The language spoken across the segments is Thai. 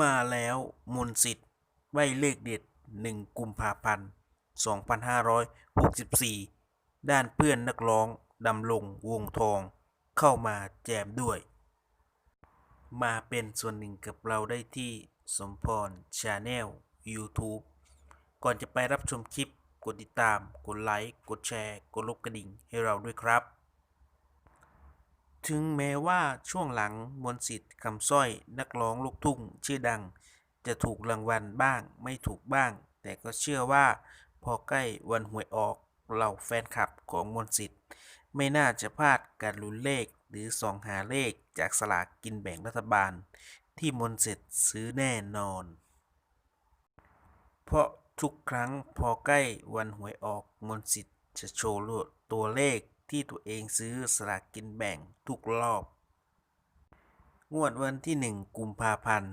มาแล้วมนสิทธิ์ใบเลขเด็ด1กุมภาพันธ์ 2564 ด้านเพื่อนนักร้องดำลงวงทอง เข้ามาแจมด้วย มาเป็นส่วนหนึ่งกับเราได้ที่สมพรชาแนล YouTube ก่อนจะไปรับชมคลิป กดติดตาม กดไลค์ กดแชร์ กดลบกระดิ่งให้เราด้วยครับ ถึงแม้ว่าช่วงหลังมนสิทธิ์คำสร้อยนักร้องลูกทุ่งชื่อดัง จะถูกรางวัลบ้างไม่ถูกบ้าง แต่ก็เชื่อว่า พอใกล้วันหวยออกเหล่าแฟนคลับของมนสิทธิ์ ไม่น่าจะพลาดการลุ้นเลขหรือส่องหาเลขจากสลากกินแบ่งรัฐบาล ที่มนสิทธิ์ซื้อแน่นอน เพราะทุกครั้งพอใกล้วันหวยออกมนสิทธิ์จะโชว์ตัวเลข ที่ตัวเองซื้อสลากกินแบ่งทุกรอบ งวดวันที่ 1 กุมภาพันธ์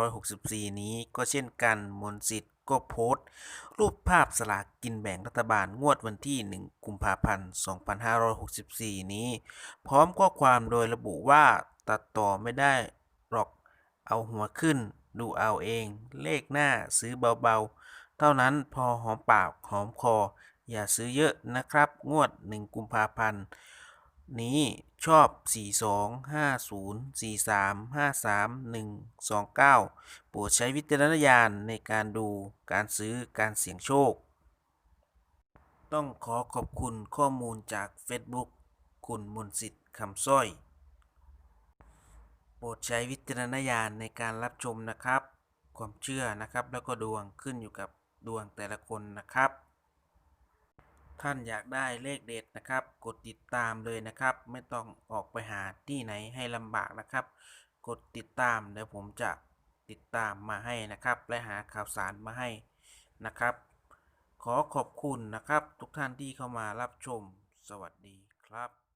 2564 นี้ก็เช่นกันมนสิทธิ์ก็โพสต์ รูปภาพสลากกินแบ่งรัฐบาลงวดวันที่ 1 กุมภาพันธ์ 2564 นี้ พร้อมข้อความโดยระบุว่าตัดต่อไม่ได้หรอกเอาหัวขึ้น ดูเอาเอง เลขหน้าซื้อเบาๆ เท่านั้นพอหอมปากหอมคอ อย่าซื้อเยอะนะครับ งวด 1 กุมภาพันธ์ นี้ชอบ 42 50 43 53 129 โปรดใช้วิจารณญาณในการดูการซื้อการเสี่ยงโชค ต้องขอขอบคุณข้อมูลจาก Facebook คุณมนสิทธิ์คำสร้อย โปรดใช้วิจารณญาณในการรับชมนะครับ ความเชื่อนะครับแล้วก็ดวงขึ้นอยู่กับดวงแต่ละคนนะครับ ท่านอยากได้เลขเด็ดนะครับ กดติดตามเลยนะครับ ไม่ต้องออกไปหาที่ไหนให้ลำบากนะครับ กดติดตามเดี๋ยวผมจะติดตามมาให้นะครับ และหาข่าวสารมาให้นะครับ ขอขอบคุณนะครับ ทุกท่านที่เข้ามารับชม สวัสดีครับ